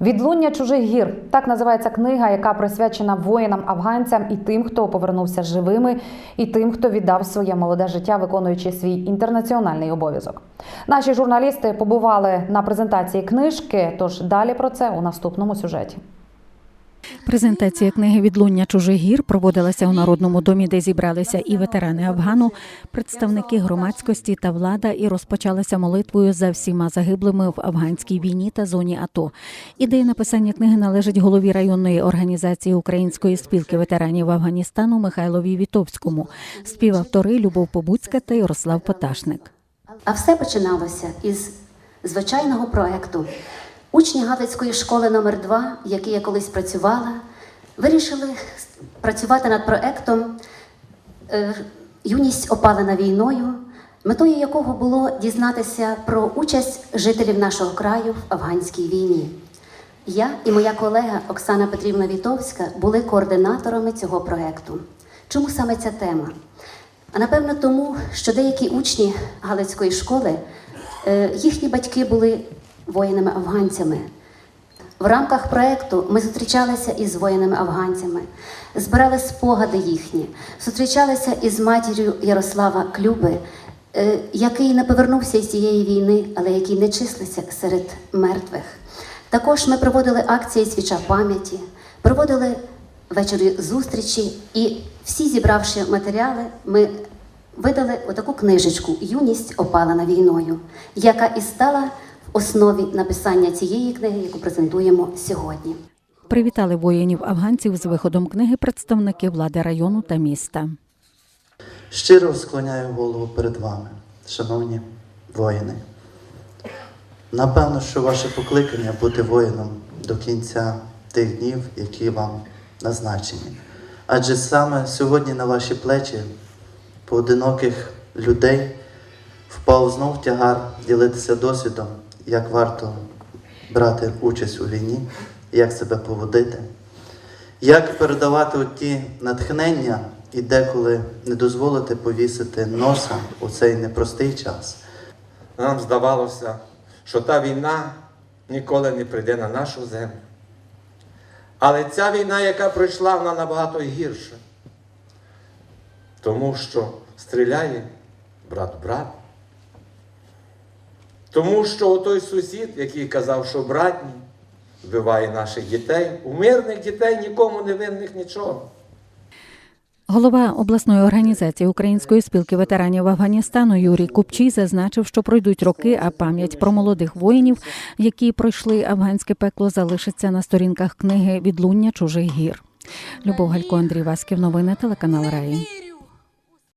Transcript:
Відлуння чужих гір так називається книга, яка присвячена воїнам афганцям і тим, хто повернувся живими, і тим, хто віддав своє молоде життя, виконуючи свій інтернаціональний обов'язок. Наші журналісти побували на презентації книжки. Тож далі про це у наступному сюжеті. Презентація книги Відлуння чужих гір проводилася у народному домі, де зібралися і ветерани Афгану, представники громадськості та влада, і розпочалася молитвою за всіма загиблими в афганській війні та зоні АТО. Ідея написання книги належить голові районної організації Української спілки ветеранів Афганістану Михайлові Вітовському, співавтори Любов Побуцька та Ярослав Поташник. А все починалося із звичайного проекту. Учні Галицької школи номер 2 в якій я колись працювала, вирішили працювати над проектом е, Юність опалена війною, метою якого було дізнатися про участь жителів нашого краю в афганській війні. Я і моя колега Оксана Петрівна Вітовська були координаторами цього проекту. Чому саме ця тема? А напевно тому, що деякі учні Галицької школи, е, їхні батьки були воїнами-афганцями. В рамках проекту ми зустрічалися із воїнами-афганцями, збирали спогади їхні, зустрічалися із матір'ю Ярослава Клюби, е, який не повернувся із цієї війни, але який не числився серед мертвих. Також ми проводили акції Свіча пам'яті, проводили вечори зустрічі, і всі, зібравши матеріали, ми видали отаку книжечку Юність опалена війною, яка і стала основі написання цієї книги, яку презентуємо сьогодні. Привітали воїнів афганців з виходом книги представники влади району та міста. Щиро склоняю голову перед вами, шановні воїни. Напевно, що ваше покликання бути воїном до кінця тих днів, які вам назначені. Адже саме сьогодні на ваші плечі поодиноких людей впав знов тягар ділитися досвідом, як варто брати участь у війні, як себе поводити, як передавати ті натхнення і деколи не дозволити повісити носа у цей непростий час. Нам здавалося, що та війна ніколи не прийде на нашу землю. Але ця війна, яка пройшла, вона набагато гірша. Тому що стріляє брат брат. Тому що той сусід, який казав, що братній, вбиває наших дітей, у мирних дітей нікому не винних нічого. Голова обласної організації Української спілки ветеранів Афганістану Юрій Купчий зазначив, що пройдуть роки, а пам'ять про молодих воїнів, які пройшли афганське пекло, залишиться на сторінках книги Відлуння чужих гір. Любов Галько, Андрій Васьків, новини телеканал Раї.